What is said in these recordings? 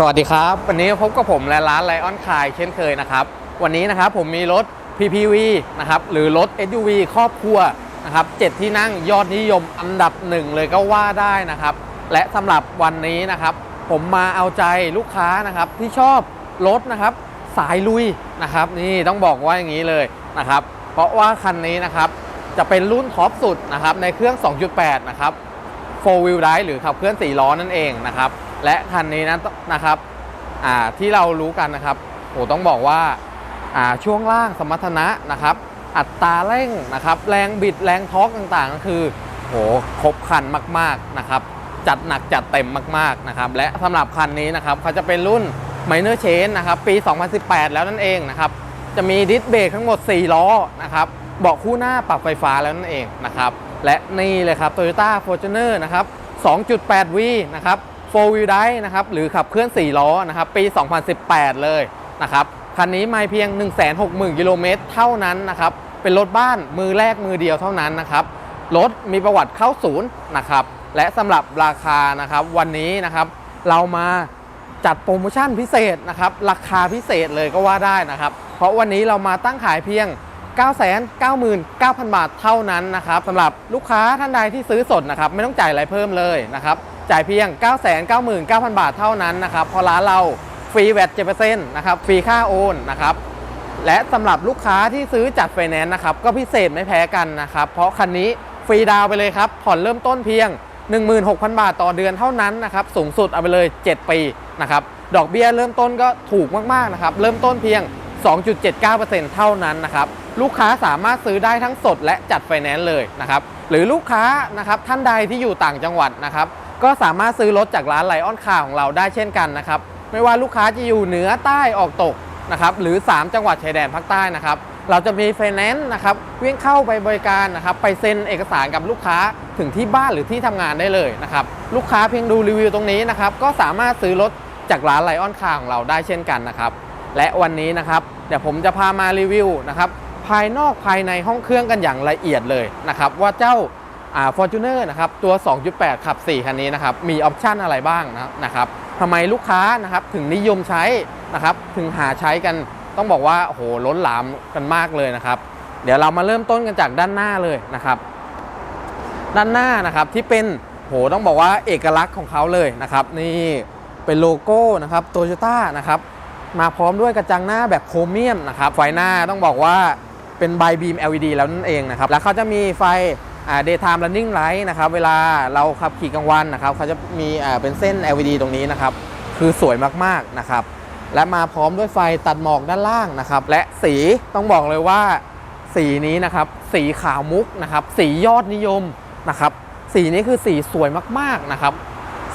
สวัสดีครับ วันนี้พบกับผมและร้านไลออนคายเช่นเคยนะครับ วันนี้นะครับผมมีรถ PPV นะครับหรือรถ SUV ครอบครัวนะครับเจ็ดที่นั่งยอดนิยมอันดับหนึ่งเลยก็ว่าได้นะครับ และสำหรับวันนี้นะครับ ผมมาเอาใจลูกค้านะครับที่ชอบรถนะครับ สายลุยนะครับ นี่ต้องบอกว่าอย่างนี้เลยนะครับ เพราะว่าคันนี้นะครับจะเป็นรุ่นท็อปสุดนะครับในเครื่อง 2.8 นะครับ 4 wheel drive หรือขับเคลื่อน4ล้อนั่นเองนะครับ และคันนี้นะนะครับที่เรารู้กันนะครับโหต้องบอกว่าาช่วงล่างสมรรถนะนะครับ อัตราเร่งนะครับ แรงบิดแรงทอร์กต่างๆ ก็คือโหครบคันมากๆนะครับ จัดหนักจัดเต็มมากๆนะครับ และสำหรับคันนี้นะครับเขาจะเป็นรุ่น Minor Change นะครับ ปี 2018 แล้วนั่นเองนะครับ จะมีดิสเบรกทั้งหมด 4 ล้อนะครับเบาะคู่หน้าปรับไฟฟ้าแล้วนั่นเองนะครับ และนี่เลยครับ Toyota Fortuner นะครับ 2.8V นะครับ 4 wheel drive นะครับหรือขับเคลื่อน 4 ล้อนะครับปี 2018 เลยนะครับคันนี้ไม่เพียง 160,000กิโลเมตรเท่านั้นนะครับเป็นรถบ้านมือแรกมือเดียวเท่านั้นนะครับรถมีประวัติเข้าศูนย์นะครับและสำหรับราคานะครับวันนี้นะครับเรามาจัดโปรโมชั่นพิเศษนะครับราคาพิเศษเลยก็ว่าได้นะครับ เพราะวันนี้เรามาตั้งขายเพียง 999,000 บาทเท่านั้นนะครับสำหรับลูกค้าท่านใดที่ซื้อสดนะครับไม่ต้องจ่ายอะไรเพิ่มเลยนะครับ จ่ายเพียง 999,000 บาทเท่านั้นนะครับพราะร้านเราฟรีแวต7%นต์นะครับฟรีค่าโอนนะครับและสำหรับลูกค้าที่ซื้อจัดไฟแนนซ์นะครับก็พิเศษไม่แพ้กันนะครับเพราะคันนี้ฟรีดาวไปเลยครับผ่อนเริ่มต้นเพียง 16,000 บาทต่อเดือนเท่านั้นนะครับสูงสุดเอาไปเลย 7 ปีนะครับดอกเบี้ยเริ่มต้นก็ถูกมากๆนะครับเริ่มต้นเพียง 2.79%เท่านั้นนะครับลูกค้าสามารถซื้อได้ทั้งสดและจัดไฟแนนซ์เลยนะครับหรือลูกค้านะครับท่านใดที่อยู่ต่างจังหวัดนะครับ ก็สามารถซื้อรถจากร้านไลออนคาของเราได้เช่นกันนะครับ ไม่ว่าลูกค้าจะอยู่เหนือใต้ออกตกนะครับหรือ 3 จังหวัดชายแดนภาคใต้นะครับ เราจะมีไฟแนนซ์นะครับวิ่งเข้าไปบริการนะครับไปเซ็นเอกสารกับลูกค้าถึงที่บ้านหรือที่ทำงานได้เลยนะครับลูกค้าเพียงดูรีวิวตรงนี้นะครับก็สามารถซื้อรถจากร้านไลออนคาของเราได้เช่นกันนะครับและวันนี้นะครับเดี๋ยวผมจะพามารีวิวนะครับภายนอกภายในห้องเครื่องกันอย่างละเอียดเลยนะครับว่าเจ้า ฟอ่า Fortuner นะครับตัว 2.8 ขับ 4 คันนี้นะครับมีออปชันอะไรบ้างนะนะครับทำไมลูกค้านะครับถึงนิยมใช้นะครับถึงหาใช้กันต้องบอกว่าโหล้นหลามกันมากเลยนะครับ เดี๋ยวเรามาเริ่มต้นกันจากด้านหน้าเลยนะครับ ด้านหน้านะครับที่เป็นโหต้องบอกว่าเอกลักษณ์ของเขาเลยนะครับ นี่เป็นโลโก้นะครับโตโยต้านะครับมาพร้อมด้วยกระจังหน้าแบบโครเมียมนะครับไฟหน้าต้องบอกว่าเป็นไบบีม LED แล้วนั่นเองนะครับแล้วเขาจะมีไฟ อ่า daytime running light นะครับ เวลาเราขับขี่กลางวันนะครับเขาจะมีเป็นเส้น LED ตรงนี้นะครับ คือสวยมากๆนะครับ และมาพร้อมด้วยไฟตัดหมอกด้านล่างนะครับ และสีต้องบอกเลยว่าสีนี้นะครับ สีขาวมุกนะครับ สียอดนิยมนะครับ สีนี้คือสีสวยมากๆนะครับ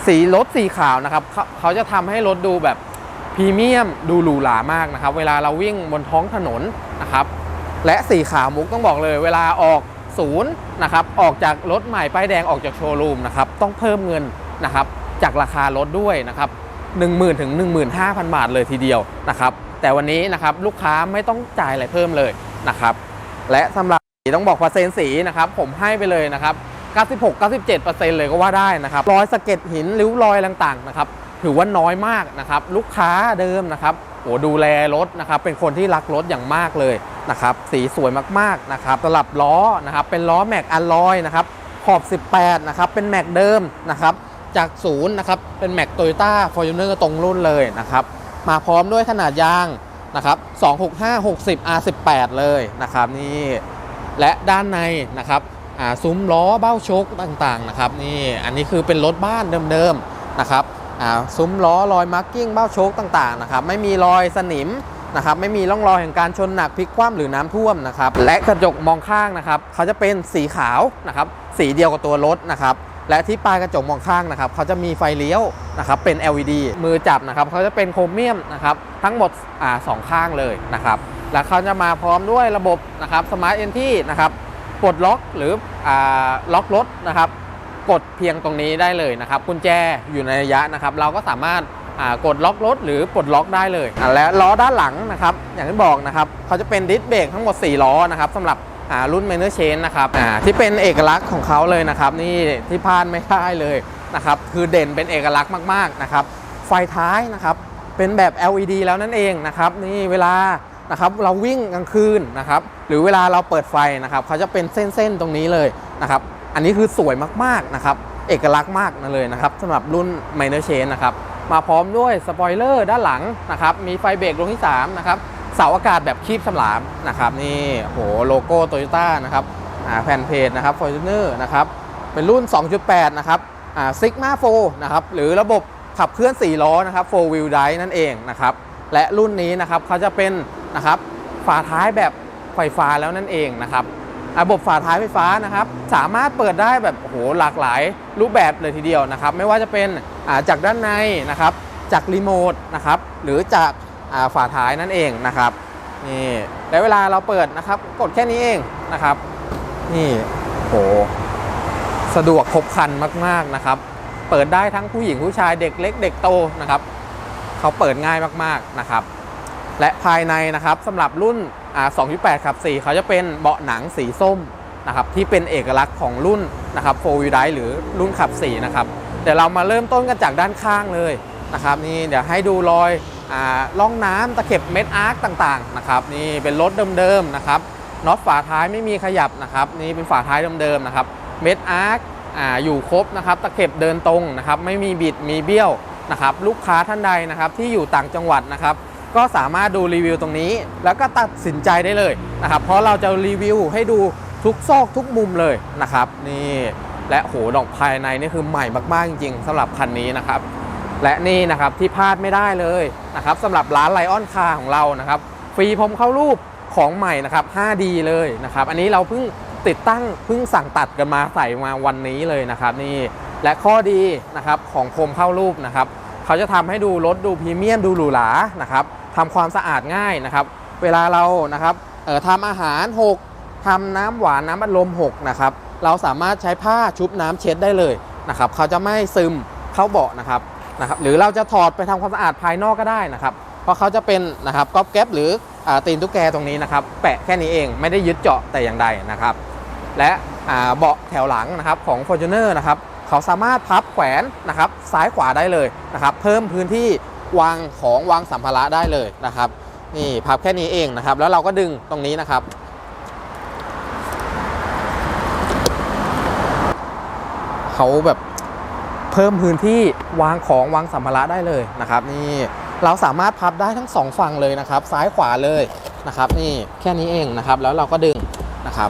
สีรถสีขาวนะครับเขาเขาจะทำให้รถดูแบบพรีเมียมดูหรูหรามากนะครับ เวลาเราวิ่งบนท้องถนนนะครับ และสีขาวมุกต้องบอกเลย เวลาออก ศูนะครับออกจากรถใหม่ป้ายแดงออกจากโชว์รูมนะครับต้องเพิ่มเงินนะครับจากราคารถด้วยนะครับ10,000ถึง15,000 บาทเลยทีเดียวนะครับแต่วันนี้นะครับลูกค้าไม่ต้องจ่ายอะไรเพิ่มเลยนะครับและสำหรับสีต้องบอกเปอร์เซ็นต์สีนะครับผมให้ไปเลยนะครับ96 97 เลยก็ว่าได้นะครับรอยสะเก็ดหินริ้วรอยต่างๆนะครับถือว่าน้อยมากนะครับลูกค้าเดิมนะครับ โอ้ดูแลรถนะครับเป็นคนที่รักรถอย่างมากเลยนะครับสีสวยมากๆนะครับสลับล้อนะครับเป็นล้อแม็กอลลอยนะครับขอบ 18 นะครับ เป็นแม็กเดิมนะครับ จากศูนย์นะครับ เป็นแม็กโตโยต้าฟอร์จูเนอร์ตรงรุ่นเลยนะครับ มาพร้อมด้วยขนาดยางนะครับ 265 60 R18 เลยนะครับนี่ และด้านในนะครับซุ้มล้อเบ้าชคต่างๆนะครับนี่ อันนี้คือเป็นรถบ้านเดิมๆนะครับ ซุ้มล้อรอยมาร์กิ้งเบ้าโชคต่างๆนะครับไม่มีรอยสนิมนะครับไม่มีร่องรอยแห่งการชนหนักพลิกคว่ำหรือน้ำท่วมนะครับและกระจกมองข้างนะครับเขาจะเป็นสีขาวนะครับสีเดียวกับตัวรถนะครับและที่ปลายกระจกมองข้างนะครับเขาจะมีไฟเลี้ยวนะครับเป็น LED มือจับนะครับเขาจะเป็นโครเมียมนะครับทั้งหมดอ่าสองข้างเลยนะครับและเขาจะมาพร้อมด้วยระบบนะครับสมาร์ทเอนที่นะครับปลดล็อกหรืออ่าล็อกรถนะครับ กดเพียงตรงนี้ได้เลยนะครับกุญแจอยู่ในระยะนะครับ เราก็สามารถากดล็อกรถหรือปลดล็อกได้เลย และล้อด้านหลังนะครับ อย่างที่บอกนะครับเขาจะเป็นดิสเบรกทั้งหมด 4 ล้อนะครับสำหรับรุ่น m a n e r Chain นะครับที่เป็นเอกลักษณ์ของเขาเลยนะครับ นี่ที่พลาดไม่ได้เลยนะครับ คือเด่นเป็นเอกลักษณ์มากๆนะครับ ไฟท้ายนะครับ เป็นแบบ LED แล้วนั่นเองนะครับ นี่เวลานะครับเราวิ่งกลางคืนนะครับ หรือเวลาเราเปิดไฟนะครับเขาจะเป็นเส้นๆตรงนี้เลยนะครับ อันนี้คือสวยมากๆนะครับ เอกลักษณ์มากนะเลยนะครับสำหรับรุ่น Minor Chain นะครับ มาพร้อมด้วยสปอยเลอร์ด้านหลังนะครับ มีไฟเบรกดวงที่ 3 นะครับ เสาอากาศแบบคีบฉลามนะครับ นี่โหโลโก้โตโยต้านะครับแผ่นเพจนะครับ Fortuner นะครับ เป็นรุ่น 2.8 นะครับอ่า Sigma 4นะครับ หรือระบบขับเคลื่อน 4 ล้อนะครับ4 wheel drive นั่นเองนะครับ และรุ่นนี้นะครับเขาจะเป็นนะครับฝาท้ายแบบไฟฟ้าแล้วนั่นเองนะครับ ระบบฝาท้ายไฟฟ้านะครับ สามารถเปิดได้แบบโหหลากหลายรูปแบบเลยทีเดียวนะครับ ไม่ว่าจะเป็นจากด้านในนะครับ จากรีโมทนะครับ หรือจากฝาท้ายนั่นเองนะครับนี่และเวลาเราเปิดนะครับ กดแค่นี้เองนะครับ นี่โหสะดวกครบครันมากๆนะครับ เปิดได้ทั้งผู้หญิงผู้ชายเด็กเล็กเด็กโตนะครับ เขาเปิดง่ายมากๆนะครับ และภายในนะครับสำหรับรุ่น 2.8ขับ 4 เขาจะเป็นเบาะหนังสีส้มนะครับที่เป็นเอกลักษณ์ของรุ่นนะครับ4 wheel drive หรือรุ่นขับ 4 นะครับเดี๋ยวเรามาเริ่มต้นกันจากด้านข้างเลยนะครับนี่เดี๋ยวให้ดูรอยอล่องน้ำตะเข็บเม็ดอาร์คต่างๆนะครับนี่เป็นรถเดิมๆนะครับน็อตฝาท้ายไม่มีขยับนะครับนี่เป็นฝาท้ายเดิมๆนะครับเม็ดอาร์คอยู่ครบนะครับตะเข็บเดินตรงนะครับไม่มีบิดมีเบี้ยวนะครับลูกค้าท่านใดนะครับที่อยู่ต่างจังหวัดนะครับ ก็สามารถดูรีวิวตรงนี้ แล้วก็ตัดสินใจได้เลยนะครับ เพราะเราจะรีวิวให้ดูทุกซอกทุกมุมเลยนะครับ นี่และโหดอกภายในนี่คือใหม่มากๆจริงๆสำหรับคันนี้นะครับ และนี่นะครับที่พลาดไม่ได้เลยนะครับสำหรับร้านไลออนคาของเรานะครับ ฟรีพรมเข้ารูปของใหม่นะครับ 5D เลยนะครับ อันนี้เราเพิ่งติดตั้งเพิ่งสั่งตัดกันมาใส่มาวันนี้เลยนะครับ นี่และข้อดีนะครับของพรมเข้ารูปนะครับ เขาจะทำให้ดูรถดูพรีเมียมดูหรูหรานะครับ ทำความสะอาดง่ายนะครับ เวลาเรานะครับออทำอาหารหกทำน้ำหวานน้ำอัดลมหกนะครับเราสามารถใช้ผ้าชุบน้ำเช็ดได้เลยนะครับเขาจะไม่ซึมเข้าเบาะนะครับนะครับ หรือเราจะถอดไปทำความสะอาดภายนอกก็ได้นะครับ เพราะเขาจะเป็นนะครับก๊อบแก๊บหรืออตีนตุ๊กแกตรงนี้นะครับ แปะแค่นี้เองไม่ได้ยึดเจาะแต่อย่างใดนะครับ และเบาะแถวหลังนะครับของ f o r t u n e r นะครับเขาสามารถพับแขวนนะครับซ้ายขวาได้เลยนะครับ เพิ่มพื้นที่ วางของวางสัมภาระได้เลยนะครับ นี่พับแค่นี้เองนะครับ แล้วเราก็ดึงตรงนี้นะครับ เขาแบบเพิ่มพื้นที่วางของวางสัมภาระได้เลยนะครับ นี่เราสามารถพับได้ทั้งสองฝั่งเลยนะครับ ซ้ายขวาเลยนะครับ นี่แค่นี้เองนะครับ แล้วเราก็ดึงนะครับ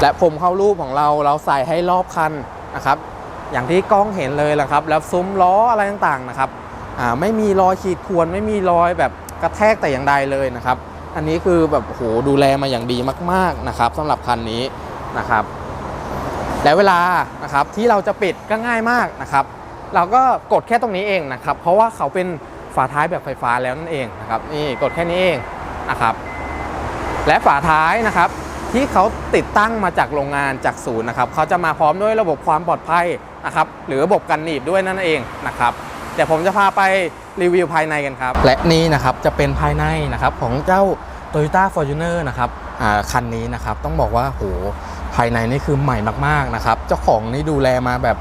และผมเข้ารูปของเราเราใส่ให้รอบคันนะครับ อย่างที่กล้องเห็นเลยแหละครับแล้วซุ้มล้ออะไรต่างๆนะครับไม่มีรอยขีดข่วนไม่มีรอยแบบกระแทกแต่อย่างใดเลยนะครับ อันนี้คือแบบโหดูแลมาอย่างดีมากๆนะครับสำหรับคันนี้นะครับ และเวลานะครับที่เราจะปิดก็ง่ายมากนะครับ เราก็กดแค่ตรงนี้เองนะครับ เพราะว่าเขาเป็นฝาท้ายแบบไฟฟ้าแล้วนั่นเองนะครับนี่กดแค่นี้เองนะครับ และฝาท้ายนะครับ ที่เขาติดตั้งมาจากโรงงานจากศูนย์นะครับเขาจะมาพร้อมด้วยระบบความปลอดภัยนะครับหรือระบบกันหนีบด้วยนั่นเองนะครับเดี๋ยวผมจะพาไปรีวิวภายในกันครับ และนี่นะครับจะเป็นภายในนะครับของเจ้า Toyota Fortuner นะครับคันนี้นะครับต้องบอกว่าโหภายในนี่คือใหม่มากๆนะครับเจ้าของนี่ดูแลมาแบบ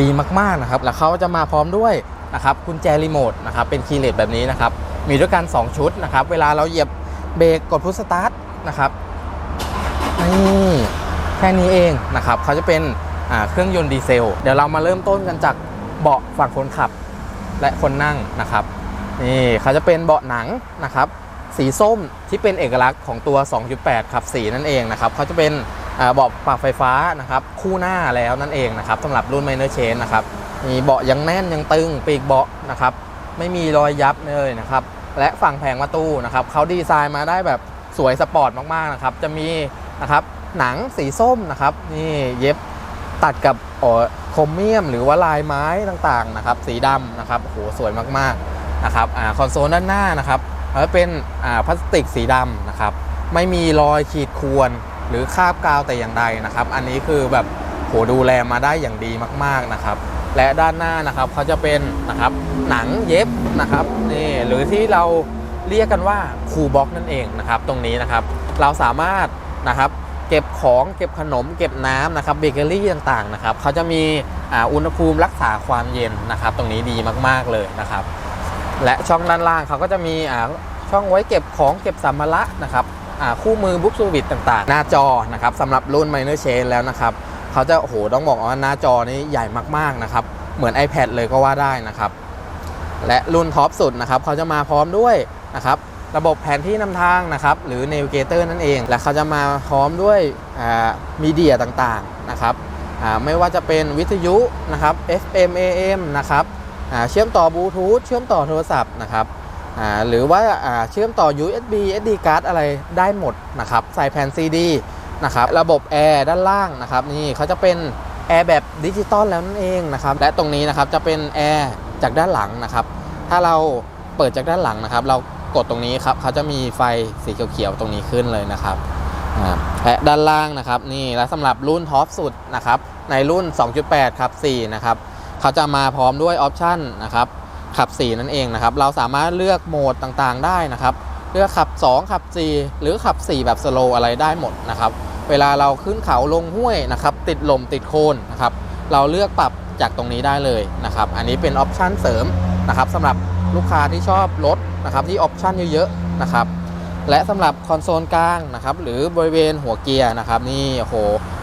ดีมากๆนะครับแล้วเขาจะมาพร้อมด้วยนะครับกุญแจรีโมทนะครับเป็นคีย์เลสแบบนี้นะครับมีด้วยกัน 2 ชุดนะครับเวลาเราเหยียบเบรกกดพุชสตาร์ทนะครับ นี่แค่นี้เองนะครับเขาจะเป็นเครื่องยนต์ดีเซล เดี๋ยวเรามาเริ่มต้นกันจากเบาะฝั่งคนขับและคนนั่งนะครับนี่เขาจะเป็นเบาะหนังนะครับ สีส้มที่เป็นเอกลักษณ์ของตัว 2.8 ขับสีนั่นเองนะครับเขาจะเป็นเบาะปรับไฟฟ้านะครับ คู่หน้าแล้วนั่นเองนะครับสำหรับรุ่น Minor Chain นะครับมีเบาะยังแน่นยังตึงปีกเบาะนะครับ ไม่มีรอยยับเลยนะครับ และฝั่งแผงประตูนะครับเขาดีไซน์มาได้แบบสวยสปอร์ตมากๆนะครับ จะมี นะครับหนังสีส้มนะครับนี่เย็บตัดกับโครเมียมหรือว่าลายไม้ต่างๆนะครับสีดำนะครับโหสวยมากๆนะครับอคอนโซลด้านหน้านะครับเขาจะเป็นพลาสติกสีดำนะครับไม่มีรอยขีดข่วนหรือคราบกาวแต่อย่างใดนะครับ อันนี้คือแบบโหดูแลมาได้อย่างดีมากๆนะครับ และด้านหน้านะครับเขาจะเป็นนะครับหนังเย็บนะครับนี่หรือที่เราเรียกกันว่าคูบ็อกนั่นเองนะครับ ตรงนี้นะครับ เราสามารถ นะครับเก็บของเก็บขนมเก็บน้ำนะครับเบเกอรี่ต่างๆนะครับเขาจะมีอ่าอุณหภูมิรักษาความเย็นนะครับ ตรงนี้ดีมากๆเลยนะครับ และช่องด้านล่างเขาก็จะมีอ่าช่องไว้เก็บของเก็บสัมภาระนะครับอ่าคู่มือบุ๊กสูวิตต่างๆ หน้าจอนะครับสำหรับรุ่น Minor Chain แล้วนะครับเขาจะโอ้โหต้องบอกว่าหน้าจอนี้ใหญ่มากๆนะครับเหมือน iPad เลยก็ว่าได้นะครับ และรุ่นท็อปสุดนะครับเขาจะมาพร้อมด้วยนะครับ ระบบแผนที่นำทางนะครับหรือ Navigator นั่นเอง และเขาจะมาพร้อมด้วยมีเดียต่างๆนะครับไม่ว่าจะเป็นวิทยุนะครับ FM AM นะครับเชื่อมต่อบลูทูธเชื่อมต่อโทรศัพท์นะครับหรือว่าอ่าเชื่อมต่อ USB SD card อะไรได้หมดนะครับใส่แผ่น CD นะครับระบบแอร์ด้านล่างนะครับนี่เขาจะเป็นแอร์แบบดิจิตอลแล้วนั่นเองนะครับและตรงนี้นะครับจะเป็นแอร์จากด้านหลังนะครับถ้าเราเปิดจากด้านหลังนะครับ เรา กดตรงนี้ครับเขาจะมีไฟสีเขียวๆตรงนี้ขึ้นเลยนะครับและด้านล่างนะครับนี่และสำหรับรุ่นท็อปสุดนะครับในรุ่น 2.8ขับ 4 นะครับเขาจะมาพร้อมด้วยออปชันนะครับขับ 4 นั่นเองนะครับเราสามารถเลือกโหมดต่างๆได้นะครับเลือกขับ 2 ขับ 4 หรือขับ 4 แบบสโลอะไรได้หมดนะครับเวลาเราขึ้นเขาลงห้วยนะครับติดลมติดโคลนนะครับเราเลือกปรับจากตรงนี้ได้เลยนะครับอันนี้เป็นออปชันเสริมนะครับสำหรับลูกค้าที่ชอบรถ นะครับที่ออปชันเยอะๆนะครับและสำหรับคอนโซลกลางนะครับหรือบริเวณหัวเกียร์นะครับนี่โอ้โห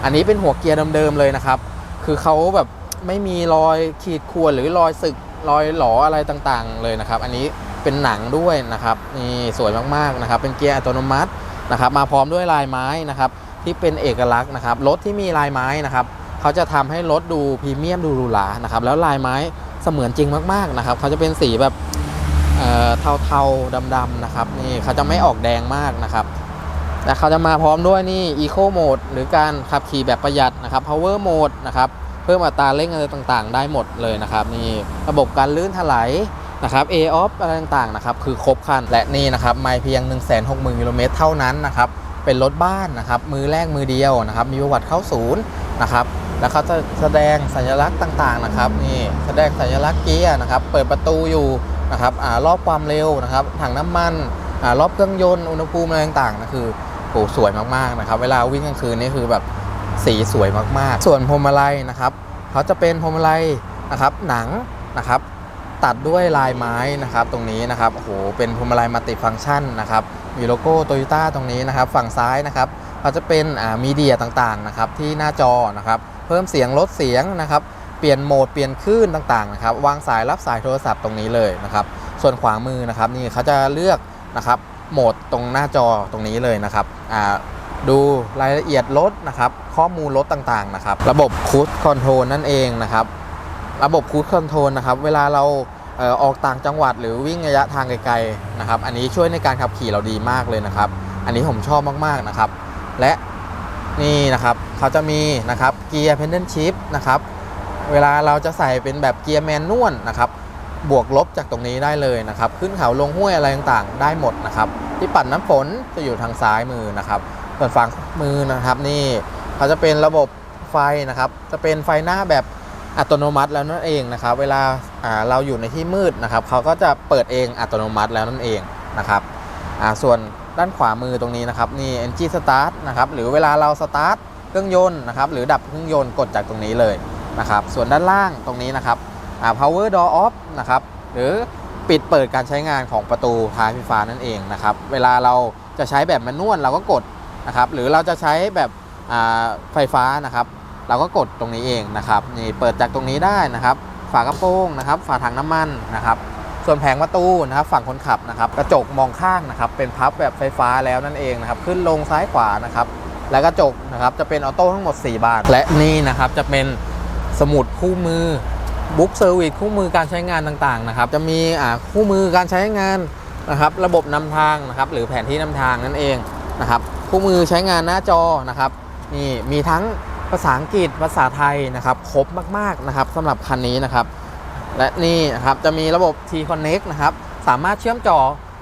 อันนี้เป็นหัวเกียร์เดิมๆเลยนะครับ คือเขาแบบไม่มีรอยขีดข่วนหรือรอยสึกรอยหลออะไรต่างๆเลยนะครับ อันนี้เป็นหนังด้วยนะครับนี่สวยมากๆนะครับ เป็นเกียร์อัตโนมัตินะครับมาพร้อมด้วยลายไม้นะครับที่เป็นเอกลักษณ์นะครับรถที่มีลายไม้นะครับเขาจะทำให้รถดูพรีเมียมดูหรูหรานะครับแล้วลายไม้เสมือนจริงมากๆนะครับเขาจะเป็นสีแบบ เอ่อเทาๆดำๆนะครับนี่เขาจะไม่ออกแดงมากนะครับ แต่เขาจะมาพร้อมด้วยนี่ Eco Mode หรือการขับขี่แบบประหยัดนะครับ Power Mode นะครับเพิ่มอัตราเร่งอะไรต่างๆ ได้หมดเลยนะครับนี่ระบบการลื่นถลายนะครับ A off อะไรต่างๆนะครับคือครบครันและนี่นะครับไม่เพียง 160,000กิโลเมตรเท่านั้นนะครับเป็นรถบ้านนะครับมือแรกมือเดียวนะครับมีประวัติเข้าศูนย์นะครับ แล้วเขาจะแสดงสัญลักษณ์ต่างๆนะครับนี่แสดงสัญลักษณ์เกียร์นะครับ เปิดประตูอยู่นะครับอ่ารอบความเร็วนะครับ ถังน้ำมันอ่ารอบเครื่องยนต์อุณหภูมิอะไรต่างๆนะคือโอ้สวยมากๆนะครับ เวลาวิ่งกลางคืนนี่คือแบบสีสวยมากๆ ส่วนพวงมาลัยนะครับเขาจะเป็นพวงมาลัยนะครับหนังนะครับ ตัดด้วยลายไม้นะครับ ตรงนี้นะครับโอ้โหเป็นพวงมาลัยมัลติฟังก์ชันนะครับมีโลโก้โตโยต้าตรงนี้นะครับ ฝั่งซ้ายนะครับเขาจะเป็นอ่ามีเดียต่างๆนะครับที่หน้าจอนะครับ พิ่มเสียงลดเสียงนะครับเปลี่ยนโหมดเปลี่ยนคลื่นต่างๆนะครับวางสายรับสายโทรศัพท์ตรงนี้เลยนะครับส่วนขวามือนะครับนี่เขาจะเลือกนะครับโหมดตรงหน้าจอตรงนี้เลยนะครับอ่าดูรายละเอียดรถนะครับข้อมูลรถต่างๆนะครับระบบคูดคอนโทรลนั่นเองนะครับระบบคูดคอนโทรลนะครับเวลาเราเออออกต่างจังหวัดหรือวิ่งระยะทางไกลๆนะครับอันนี้ช่วยในการขับขี่เราดีมากเลยนะครับ อันนี้ผมชอบมากๆนะครับ และ นี่นะครับเขาจะมีนะครับเกียร์เพนเดนชิพนะครับเวลาเราจะใส่เป็นแบบเกียร์แมนนวลนะครับบวกลบจากตรงนี้ได้เลยนะครับ ขึ้นเขาลงห้วยอะไรต่างๆ ได้หมดนะครับ ที่ปัดน้ำฝนจะอยู่ทางซ้ายมือนะครับ ส่วนฝั่งมือนะครับนี่เขาจะเป็นระบบไฟนะครับ จะเป็นไฟหน้าแบบอัตโนมัติแล้วนั่นเองนะครับ เวลาเราอยู่ในที่มืดนะครับ เขาก็จะเปิดเองอัตโนมัติแล้วนั่นเองนะครับ อ่าส่วนด้านขวามือตรงนี้นะครับนี่ Engine Start นะครับหรือเวลาเราสตาร์ทเครื่องยนต์นะครับหรือดับเครื่องยนต์กดจากตรงนี้เลยนะครับส่วนด้านล่างตรงนี้นะครับอ่า power door off นะครับหรือปิดเปิดการใช้งานของประตูท้ายไฟฟ้านั่นเองนะครับเวลาเราจะใช้แบบแมนนวลเราก็กดนะครับหรือเราจะใช้แบบไฟฟ้านะครับ เราก็กดตรงนี้เองนะครับนี่เปิดจากตรงนี้ได้นะครับ ฝากระโปรงนะครับ ฝาถังน้ำมันนะครับ ส่วนแผงประตูนะครับฝั่งคนขับนะครับกระจกมองข้างนะครับเป็นพับแบบไฟฟ้าแล้วนั่นเองนะครับขึ้นลงซ้ายขวานะครับและกระจกนะครับจะเป็นออโต้ทั้งหมด 4 บาน และนี่นะครับจะเป็นสมุดคู่มือบุ๊กเซอร์วิสคู่มือการใช้งานต่างๆนะครับจะมีอ่าคู่มือการใช้งานนะครับระบบนำทางนะครับหรือแผนที่นำทางนั่นเองนะครับคู่มือใช้งานหน้าจอนะครับนี่มีทั้งภาษาอังกฤษภาษาไทยนะครับครบมากๆนะครับสำหรับคันนี้นะครับ และนี่นะครับจะมีระบบ T Connect นะครับสามารถเชื่อมจอ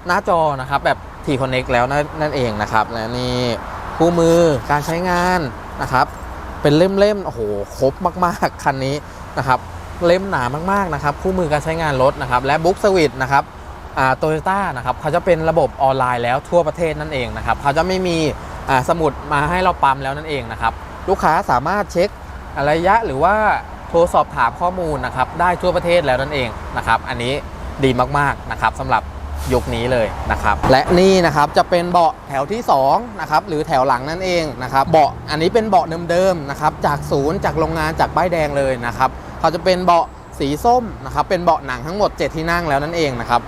หน้าจอนะครับแบบ T Connect แล้วนั่นนั่นเองนะครับและนี่คู่มือการใช้งานนะครับ เป็นเล่มๆโอ้โหครบมากๆคันนี้นะครับเล่มหนามากๆนะครับคู่มือการใช้งานรถนะครับและบุ๊กสวิตนะครับโตโยต้านะครับเขาจะเป็นระบบออนไลน์แล้วทั่วประเทศนั่นเองนะครับเขาจะไม่มีสมุดมาให้เราปั๊มแล้วนั่นเองนะครับลูกค้าสามารถเช็คระยะหรือว่า โทรสอบถามข้อมูลนะครับได้ทั่วประเทศแล้วนั่นเองนะครับอันนี้ดีมากๆนะครับสำหรับยุคนี้เลยนะครับและนี่นะครับจะเป็นเบาะแถวที่2นะครับหรือแถวหลังนั่นเองนะครับเบาะอันนี้เป็นเบาะเดิมๆนะครับจากศูนย์จากโรงงานจากป้ายแดงเลยนะครับเขาจะเป็นเบาะสีส้มนะครับเป็นเบาะหนังทั้งหมด 7 ที่นั่งแล้วนั่นเองนะครับ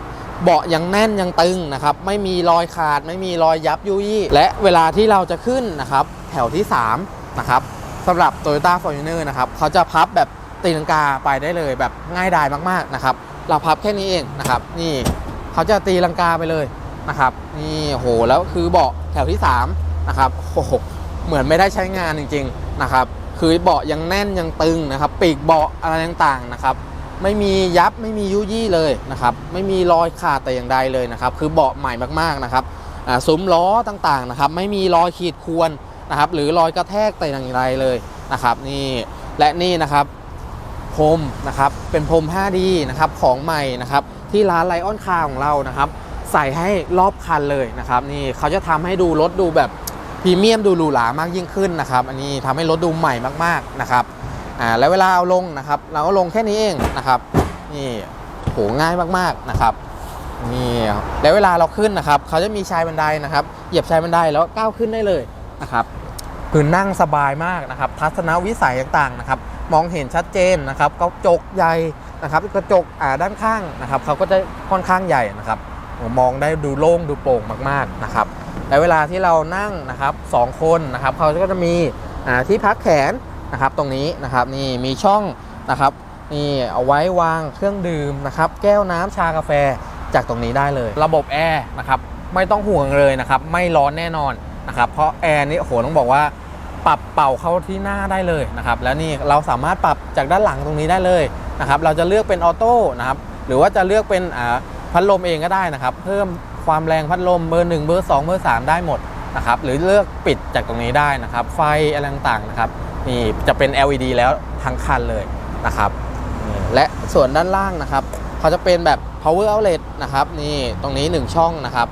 เบาะยังแน่นยังตึงนะครับไม่มีรอยขาดไม่มีรอยยับยุยี่และเวลาที่เราจะขึ้นนะครับแถวที่3นะครับ สำหรับ Toyota Fortuner นะครับเขาจะพับแบบตีลังกาไปได้เลยแบบง่ายดายมากๆนะครับเราพับแค่นี้เองนะครับ นี่เขาจะตีลังกาไปเลยนะครับนี่โหแล้วคือเบาะแถวที่3นะครับโอ้โหเหมือนไม่ได้ใช้งานจริง ๆนะครับ คือเบาะยังแน่นยังตึงนะครับปีกเบาะอะไรต่างๆนะครับไม่มียับไม่มียุยี่เลยนะครับไม่มีรอยขาดแต่อย่างใดเลยนะครับ คือเบาะใหม่มากๆนะครับซุ้มล้อต่างๆนะครับ ไม่มีรอยขีดข่วน นะครับหรือรอยกระแทกแต่อย่างใดเลยนะครับนี่และนี่นะครับพรมนะครับเป็นพรม 5D นะครับของใหม่นะครับที่ร้านไลออนคาของเรานะครับ ใส่ให้รอบคันเลยนะครับนี่เขาจะทำให้ดูรถดูแบบพรีเมียมดูหรูหรามากยิ่งขึ้นนะครับ อันนี้ทำให้รถดูใหม่มากๆนะครับอ่าแล้วเวลาเอาลงนะครับ เราก็ลงแค่นี้เองนะครับนี่โหง่ายมากๆนะครับนี่แล้วเวลาเราขึ้นนะครับเขาจะมีชายบันไดนะครับ เหยียบชายบันไดแล้วก้าวขึ้นได้เลย นะครับคือนั่งสบายมากนะครับ ทัศนวิสัยต่างๆนะครับ มองเห็นชัดเจนนะครับกระจกใหญ่นะครับกระจกอ่าด้านข้างนะครับเขาก็จะค่อนข้างใหญ่นะครับมองได้ดูโล่งดูโปร่งมากๆนะครับและเวลาที่เรานั่งนะครับสองคนนะครับเขาก็จะมีอ่าที่พักแขนนะครับตรงนี้นะครับนี่มีช่องนะครับนี่เอาไว้วางเครื่องดื่มนะครับ แก้วน้ำชากาแฟจากตรงนี้ได้เลย ระบบแอร์นะครับไม่ต้องห่วงเลยนะครับ ไม่ร้อนแน่นอน นะครับเพราะแอร์นี่โอ้โหต้องบอกว่าปรับเป่าเข้าที่หน้าได้เลยนะครับแล้วนี่เราสามารถปรับจากด้านหลังตรงนี้ได้เลยนะครับเราจะเลือกเป็นออโต้นะครับหรือว่าจะเลือกเป็นพัดลมเองก็ได้นะครับ เพิ่มความแรงพัดลมเบอร์1เบอร์2เบอร์3ได้หมดนะครับหรือเลือกปิดจากตรงนี้ได้นะครับ ไฟอะไรต่างๆนะครับนี่จะเป็น LED แล้วทั้งคันเลยนะครับและส่วนด้านล่างนะครับเขาจะเป็นแบบ power outlet นะครับนี่ตรงนี้ 1 ช่องนะครับ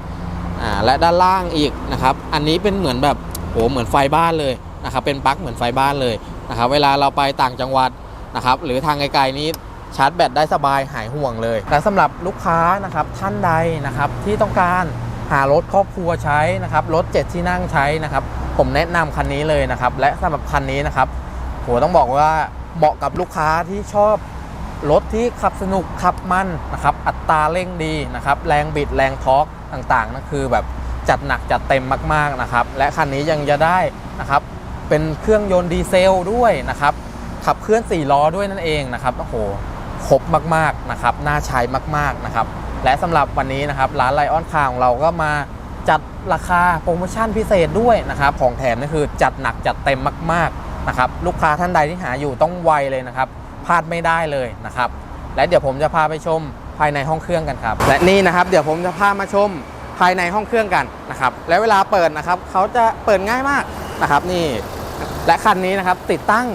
อ่าและด้านล่างอีกนะครับ อันนี้เป็นเหมือนแบบโหเหมือนไฟบ้านเลยนะครับ เป็นปลั๊กเหมือนไฟบ้านเลยนะครับ เวลาเราไปต่างจังหวัดนะครับ หรือทางไกลๆนี้ชาร์จแบตได้สบายหายห่วงเลย และสำหรับลูกค้านะครับท่านใดนะครับที่ต้องการหารถครอบครัวใช้นะครับรถ7ที่นั่งใช้นะครับ ผมแนะนำคันนี้เลยนะครับ และสำหรับคันนี้นะครับโหต้องบอกว่าเหมาะกับลูกค้าที่ชอบ รถที่ขับสนุกขับมันนะครับอัตราเร่งดีนะครับแรงบิดแรงทอร์กต่างๆนั่นคือแบบจัดหนักจัดเต็มมากๆนะครับและคันนี้ยังจะได้นะครับเป็นเครื่องยนต์ดีเซลด้วยนะครับขับเคลื่อน 4 ล้อด้วยนั่นเองนะครับโอ้โหครบมากๆนะครับน่าใช้มากๆนะครับและสำหรับวันนี้นะครับร้านไลออนคาของเราก็มาจัดราคาโปรโมชั่นพิเศษด้วยนะครับของแถมนี่คือจัดหนักจัดเต็มมากๆนะครับลูกค้าท่านใดที่หาอยู่ต้องไวเลยนะครับ พลาดไม่ได้เลยนะครับ และเดี๋ยวผมจะพาไปชมภายในห้องเครื่องกันครับ และนี่นะครับ เดี๋ยวผมจะพามาชมภายในห้องเครื่องกันนะครับ และเวลาเปิดนะครับเขาจะเปิดง่ายมากนะครับ นี่ และคันนี้นะครับติดตั้ง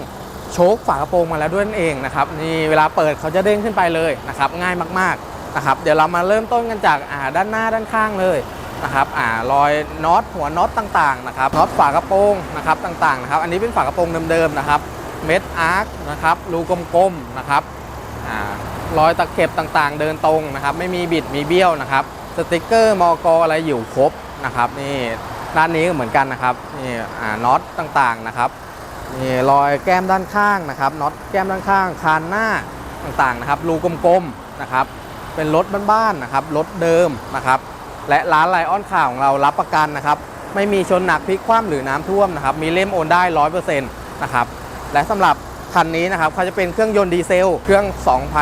โชคฝากระโปรงมาแล้วด้วยนั่นเองนะครับนี่เวลาเปิดเขาจะเด้งขึ้นไปเลยนะครับ ง่ายมากๆนะครับ เดี๋ยวเรามาเริ่มต้นกันจากอ่าด้านหน้าด้านข้างเลยนะครับอ่ารอยน็อตหัวน็อตต่างๆนะครับน็อตฝากระโปรงนะครับต่างๆนะครับ อันนี้เป็นฝากระโปรงเดิมๆนะครับ เม็ดอาร์คนะครับรูกลมๆนะครับรอยตะเข็บต่างๆ เดินตรงนะครับ ไม่มีบิดมีเบี้ยวนะครับ สติกเกอร์มอกอะไรอยู่ครบนะครับ นี่ด้านนี้ก็เหมือนกันนะครับนี่น็อตต่างๆนะครับนี่รอยแก้มด้านข้างนะครับน็อตแก้มด้านข้างคานหน้าต่างๆนะครับรูกลมๆนะครับ เป็นรถบ้านๆนะครับรถเดิมนะครับ และร้านไลออนข่าวของเรารับประกันนะครับ ไม่มีชนหนักพลิกคว่ำหรือน้ำท่วมนะครับ มีเล่มโอนได้ร้อยเปอร์เซ็นต์นะครับ และสำหรับคันนี้นะครับเขาจะเป็นเครื่องยนต์ดีเซล เครื่อง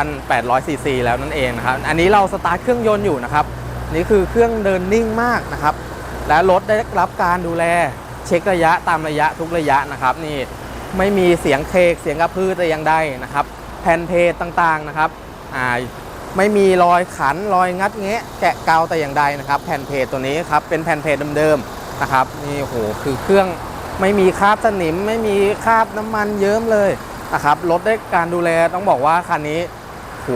2,800ซีซีแล้วนั่นเองนะครับ อันนี้เราสตาร์ทเครื่องยนต์อยู่นะครับ นี่คือเครื่องเดินนิ่งมากนะครับ และรถได้รับการดูแลเช็คระยะตามระยะทุกระยะนะครับ นี่ไม่มีเสียงเคกเสียงกระพือแต่ย่างใดนะครับ แผ่นเพจต่างๆนะครับอ่าไม่มีรอยขันรอยงัดแงะแกะเกาแต่อย่างใดนะครับ แผ่นเพจตัวนี้ครับเป็นแผ่นเพจเดิมๆนะครับนี่โหคือเครื่อง ไม่มีคราบสนิม ไม่มีคราบน้ำมันเยิ้มเลยนะครับรถได้การดูแลต้องบอกว่าคันนี้โห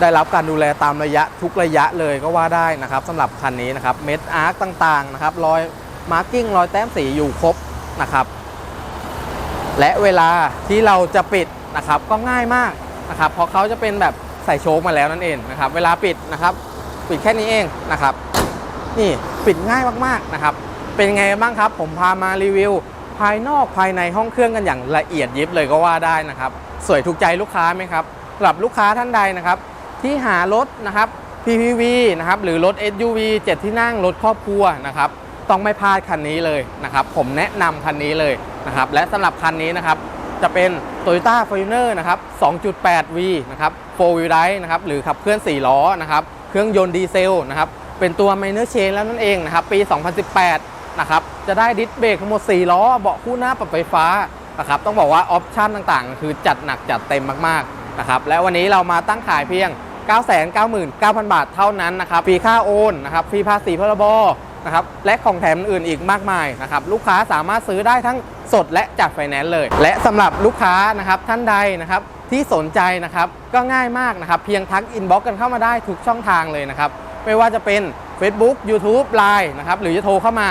ได้รับการดูแลตามระยะทุกระยะเลยก็ว่าได้นะครับสำหรับคันนี้นะครับเม็ดอาร์คต่างๆนะครับรอยมาร์กิ้งรอยแต้มสีอยู่ครบนะครับ และเวลาที่เราจะปิดนะครับก็ง่ายมากนะครับเพราะเขาจะเป็นแบบใส่โชคมาแล้วนั่นเองนะครับ เวลาปิดนะครับ ปิดแค่นี้เองนะครับ นี่ปิดง่ายมากๆนะครับ เป็นไงบ้างครับ ผมพามารีวิว ภายนอกภายในห้องเครื่องกันอย่างละเอียดยิบเลยก็ว่าได้นะครับ สวยถูกใจลูกค้าไหมครับสำหรับลูกค้าท่านใดนะครับ ที่หารถนะครับ PPV นะครับหรือรถ SUV 7 ที่นั่งรถครอบครัวนะครับต้องไม่พลาดคันนี้เลยนะครับ ผมแนะนำคันนี้เลยนะครับ และสำหรับคันนี้นะครับ จะเป็น Toyota Fortuner นะครับ 2.8V นะครับ 4 wheel drive นะครับ หรือขับเคลื่อน 4 ล้อนะครับ เครื่องยนต์ดีเซลนะครับ เป็นตัว minor chain แล้วนั่นเองนะครับ ปี 2018 นะครับ จะได้ดิสเบรกทั้งหมด 4 ล้อ เบาะคู่หน้าปรับไฟฟ้านะครับ ต้องบอกว่าออปชั่นต่างๆ คือจัดหนักจัดเต็มมากๆนะครับ และวันนี้เรามาตั้งขายเพียง 999,000 บาทเท่านั้นนะครับ ฟรีค่าโอนนะครับ ฟรีภาษีพรบนะครับ และของแถมอื่นอีกมากมายนะครับ ลูกค้าสามารถซื้อได้ทั้งสดและจัดไฟแนนซ์เลย และสำหรับลูกค้านะครับท่านใดนะครับที่สนใจนะครับก็ง่ายมากนะครับ เพียงทักอินบ็อกกันเข้ามาได้ทุกช่องทางเลยนะครับ ไม่ว่าจะเป็น Facebook YouTube Line นะครับหรือจะโทรเข้ามา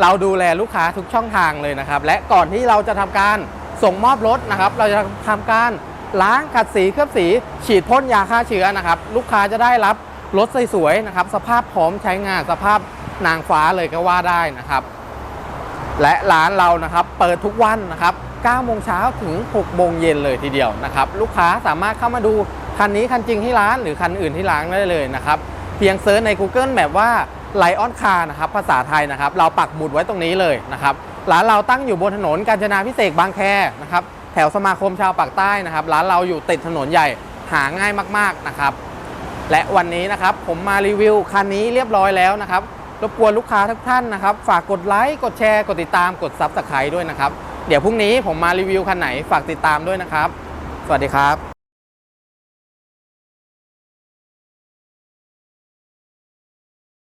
เราดูแลลูกค้าทุกช่องทางเลยนะครับ และก่อนที่เราจะทำการส่งมอบรถนะครับ เราจะทำการล้างขัดสีเคลือบสี ฉีดพ่นยาฆ่าเชื้อนะครับ ลูกค้าจะได้รับรถสวยๆนะครับ สภาพพร้อมใช้งานสภาพนางฟ้าเลยก็ว่าได้นะครับ และร้านเรานะครับ เปิดทุกวันนะครับ9โมงเช้าถึง6โมงเย็นเลยทีเดียวนะครับ ลูกค้าสามารถเข้ามาดูคันนี้คันจริงที่ร้านหรือคันอื่นที่ร้านได้เลยนะครับ เพียงเซิร์ชใน Google แบบว่า Lion Car นะครับภาษาไทยนะครับ เราปักหมุดไว้ตรงนี้เลยนะครับร้านเราตั้งอยู่บนถนนกาญจนาพิเศษบางแคนะครับแถวสมาคมชาวปากใต้นะครับ ร้านเราอยู่ติดถนนใหญ่หาง่ายมากๆนะครับ และวันนี้นะครับผมมารีวิวคันนี้เรียบร้อยแล้วนะครับรบกวนลูกค้าทุกท่านนะครับ ฝากกดไลค์กดแชร์กดติดตามกดซับสไครต์ด้วยนะครับ เดี๋ยวพรุ่งนี้ผมมารีวิวคันไหนฝากติดตามด้วยนะครับ สวัสดีครับ